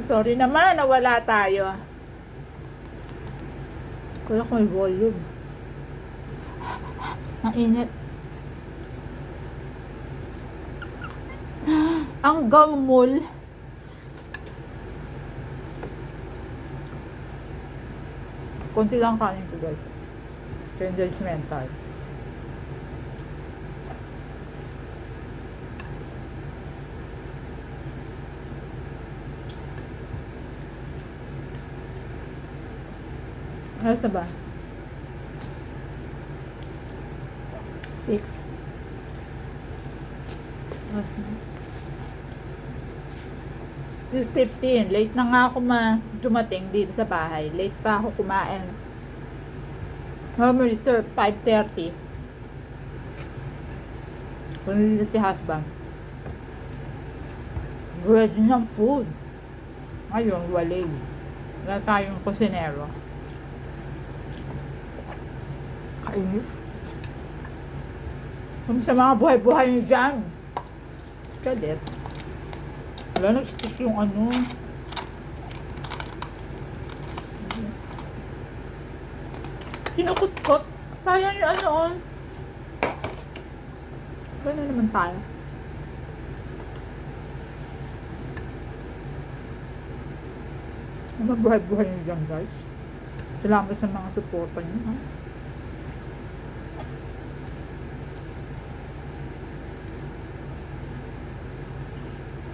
Sorry naman, nawala tayo. Kaya ko may volume. Ang init. Ang gamol. Konti lang kanin ko guys. Kaya judgmental. Ayos na ba? Six. Ayos na. This 15. Late na nga ako ma dumating dito sa bahay. Late pa ako kumain. Normally, sir, 5.30. Punili si husband. Ready ng food. Ngayon, walay. Wala tayong kusinero. Kainit. Kamusta mga buhay-buhay niyo dyan? Kalit. Wala nag-stick yung ano. Kinukot-kot. Tayo yung ano on. Gano'n naman tayo. Ano buhay-buhay niyo dyan guys? Salamat sa mga suporta niyo ha.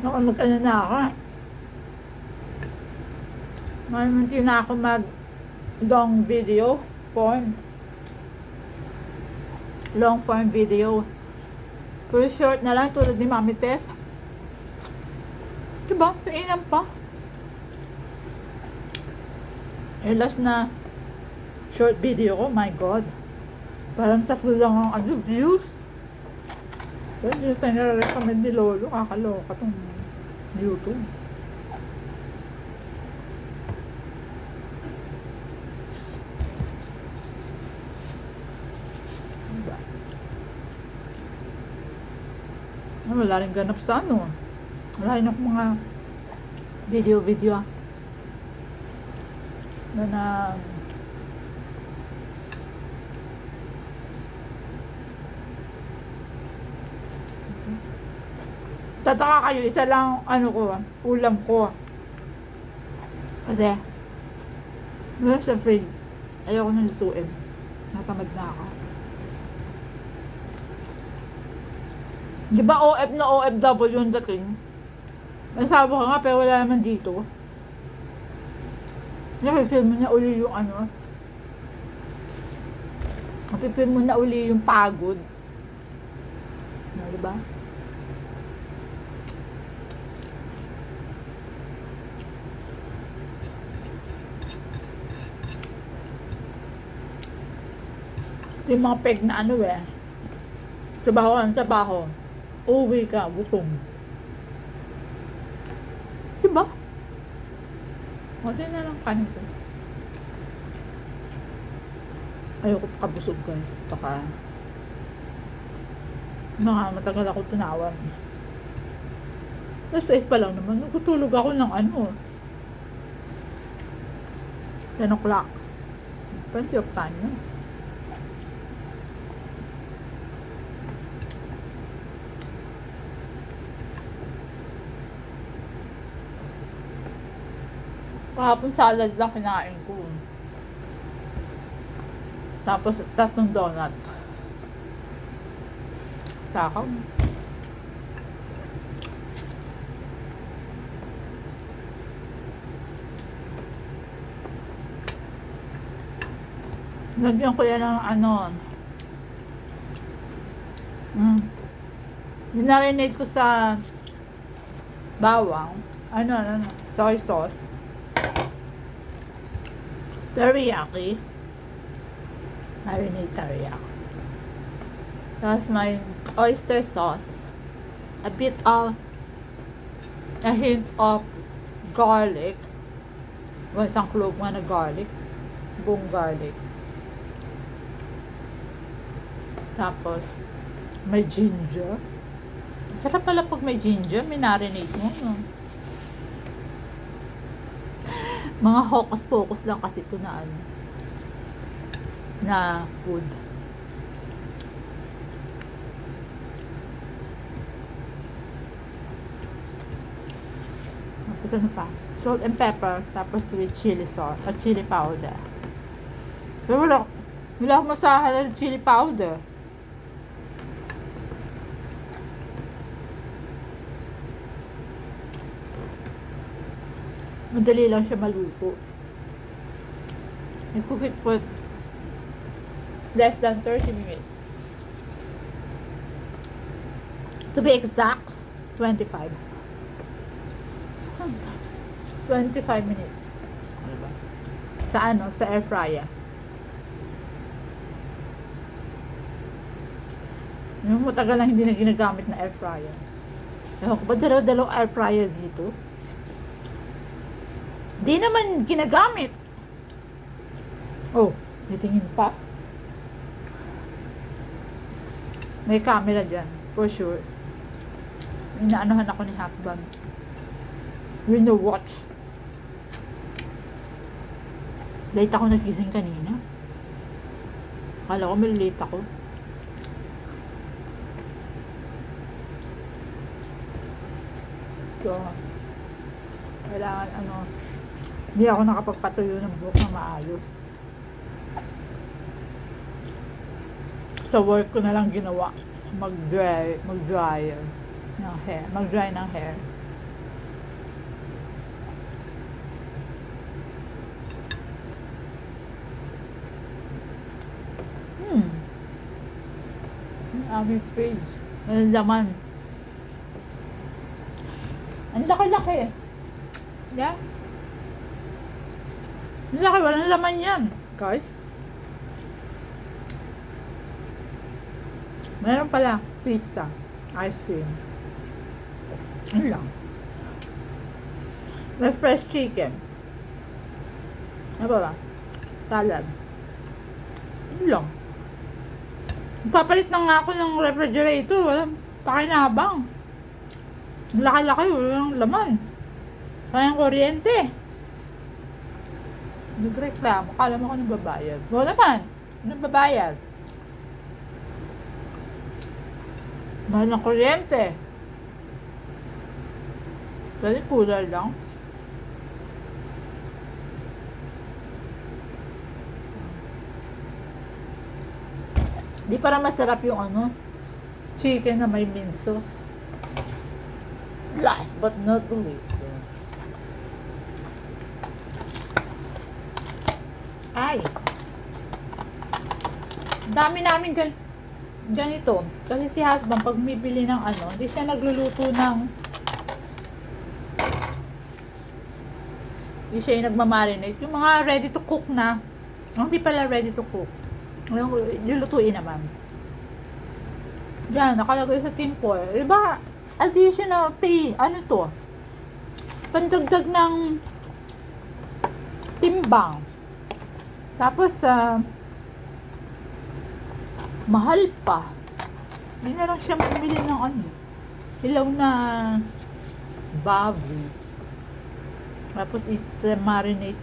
Naku, mag-ano na ako. Hindi na ako mag long video form. Long form video. Puro short na lang tulad ni Mami Tess. Diba? Sa inam pa. Eh, last na short video ko, my God. Parang tatlo lang ang ano, views. Pero hindi tayo nare-recommend ni Lolo. Kakaloka tong YouTube. Diba? Wala rin ganap sa ano. Wala rin ako mga video-video ah. Na na Tataka kayo, isa lang ano ko, ulam ko. Kasi, wala sa fridge. Ayoko nang lutuin. Natamad na ako. Di ba OF na OFW yung dating? Nasabi ko nga, pero wala naman dito. Nakifilm mo na uli yung ano. Napipilm mo na uli yung pagod. Ano, di ba? Yung mga peg na ano eh. Trabaho ang trabaho. Uwi ka, gutom. Diba? Kunti na lang kanin ko. Ayoko pa kabusog guys. Baka mga matagal ako tunawan. Tapos 8 pa lang naman. Nagtutulog ako ng ano. 10 o'clock. Plenty of time na. Kahapon salad lang kinain ko. Tapos tatlong donut. Takaw. Lagyan ko yan ng ano. Mm. Dinarinate ko sa bawang. Ano, ano, soy sauce. Teriyaki. Marinate teriyaki. Tapos may oyster sauce. A bit of, a hint of garlic. O isang clove nga na garlic. Buong garlic. Tapos, may ginger. Sarap pala pag may ginger, may marinate mo. No? Mga hocus pocus lang kasi ito na ano. Na food. Tapos ano pa? Salt and pepper. Tapos with chili sauce. At chili powder. Pero wala, wala akong masahan ng chili powder. Madali lang siya maluto. You cook it for less than 30 minutes. To be exact, 25. 25 minutes. Ano? Sa ano? Sa air fryer. Yung matagal lang hindi na ginagamit na air fryer. Ewan ko ba dalaw-dalawang air fryer dito? Di naman ginagamit. Oh, nitingin pa. May camera dyan, for sure. Inaanohan ako ni husband. With the watch. Late ako nagising kanina. Akala ko may late ako. So, kailangan ano, hindi ako nakapagpatuyo ng buhok na maayos. Sa work ko na lang ginawa. Mag-dry, mag-dryer ng hair. Mag-dry ng hair. Hmm. Ang aming face. Ang laman. Ang laki-laki. Yeah? Ang laki, walang laman yan. Guys. Meron pala pizza, ice cream. Ano lang. May fresh chicken. Ano ba ba? Salad. Ano lang. Papalit na nga ako ng refrigerator. Walang pakinabang. Ang Laki-laki, walang laman. Kayang kuryente. Nagreklamo. Kala mo ako nagbabayad. Wala naman. Nagbabayad. Mahal ng kuryente. Dali cooler lang. Di para masarap yung ano, chicken na may mint sauce. Last but not the least. Ay. Dami namin gan ganito. Kasi si husband, pag bumibili ng ano, hindi siya nagluluto ng hindi siya yung nagmamarinate. Yung mga ready to cook na, hindi pala ready to cook. Yung lulutuin naman. Diyan, nakalagay sa timpo. Diba, additional pay, ano to? Pandagdag ng timbang. Tapos, sa mahal pa. Hindi na lang siya mamili ng ano. Hilaw na baboy. Tapos, it-marinate.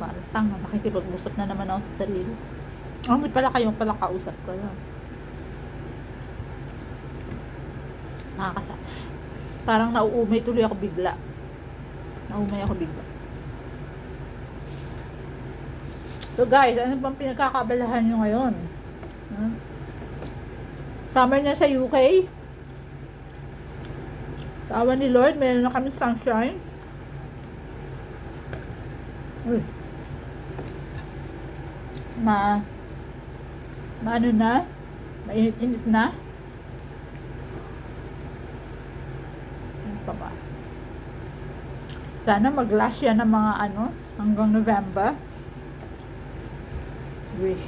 Parang tanga, nakikipag-usap na naman ako sa sarili. Oh, may pala kayong pala kausap ko lang. Nakakasa. Parang nauumay tuloy ako bigla. Naumay ako bigla. So guys, ano bang pinagkakabalahan nyo ngayon? Huh? Summer na sa UK? Sa awa ni Lord, meron na kami sunshine. Uy. Ma maano na? Mainit-init na? Ano pa ba? Sana mag-last yan ng mga ano, hanggang November. Wish.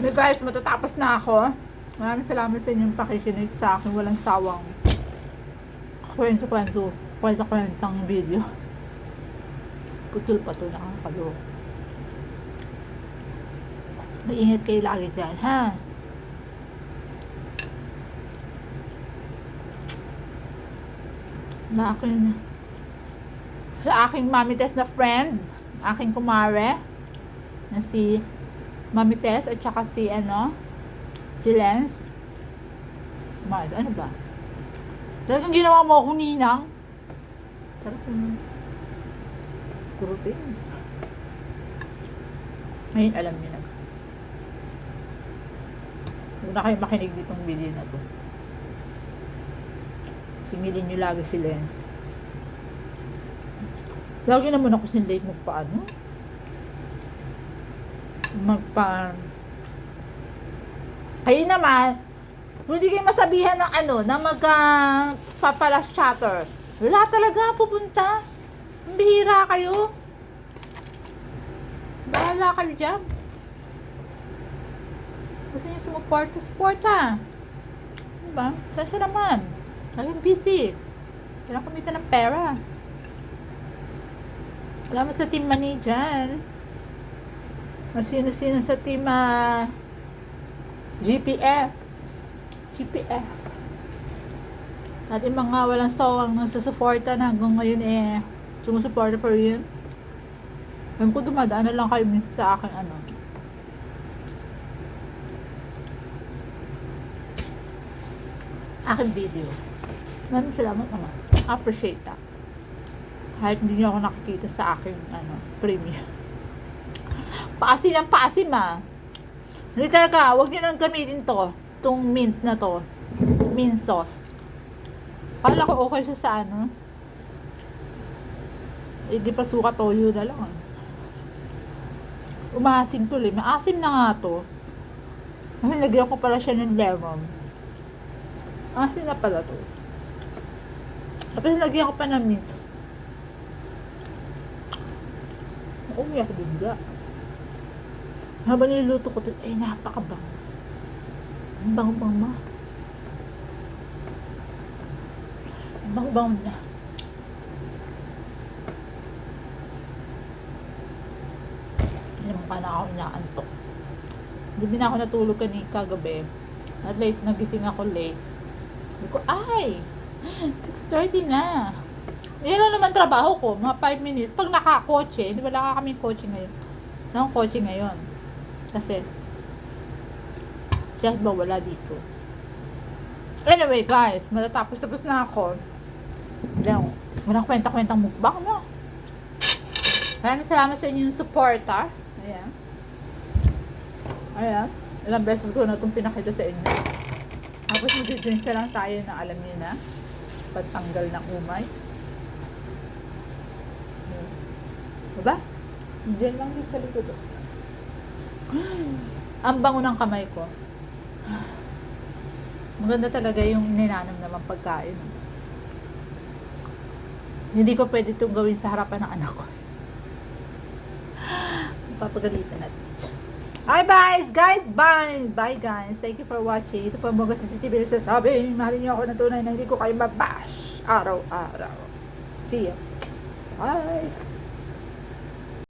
Ano guys, matatapos na ako. Maraming salamat sa inyong pakikinig sa akin. Walang sawang kwento-kwento. Kwento-kwentang video. Putol pa to nakakalo. Maingat kayo lagi dyan, ha? Na akin, sa aking Mami Tess na friend, aking kumare, na si Mami Tess at saka si ano, si Lens. Mars, ano ba? Talagang ginawa mo akong ninang. Sarap yun. Kurupin. Ngayon alam niyo na. Huwag na kayo makinig ditong video na to. Singilin niyo lagi si Lens. Lagi naman ako sin late magpaano. Magpa... Kayo naman, hindi kayo masabihan ng ano, na magka papalas chatter. Wala talaga pupunta. Bihira kayo. Bahala kayo dyan. Gusto niyo sumuporta, suporta. Diba? Saan siya naman? Laging busy. Kailangan kumita ng pera. Alam mo sa team money dyan. Masino-sino sa team ah, GPF. GPF. At yung mga walang sawang nagsusuporta na hanggang ngayon eh, sumusuporta pa rin. Alam ko dumadaan na lang kayo minsan sa akin ano. Aking video. Maraming salamat naman. Appreciate that. Kahit hindi niyo ako nakikita sa aking ano, premium. Paasim ang paasim ah. Hindi talaga, huwag niyo nang gamitin to. Itong mint na to. Mint sauce. Kala ko okay siya sa ano. Eh, pa suka toyo na lang. ah. Umasim tuloy. Maasim na nga to. Kasi lagyan ko pala siya ng lemon. Asin na pala to. Tapos lagyan ko pa ng mint. Umiyak bigla. Habang niluluto ko ay napakabang. Ang bang-bang ma. Ang bang-bang na. Alam ka na ako inaantok. Hindi na ako natulog kanina kagabi. At late, nagising ako late. Sabi ko, ay! 6.30 na. Yan lang naman trabaho ko, mga 5 minutes. Pag nakakotse, hindi wala ka kaming kotse ngayon. Akong kotse ngayon. Kasi, siya ba wala dito. Anyway, guys, matatapos tapos na ako. Diyan, walang kwenta-kwentang mukbang, no? Maraming salamat sa inyong supporter. Ayan. Ayan. Ilang beses ko na itong pinakita sa inyo. Tapos mag-drinks na lang tayo na alam niyo na. Pagtanggal ng umay. Ayan. Diba? Diyan lang din sa likod. oh. Ang bango ng kamay ko. Maganda talaga yung ninanam naman pagkain. Hindi ko pwede itong gawin sa harapan ng anak ko. Papagalitan natin. Hi guys! Guys, bye! Bye guys! Thank you for watching. Ito po ang mga sa CCTV na sasabi. Mahalin niyo ako na tunay na hindi ko kayo mabash. Araw-araw. See ya. Bye!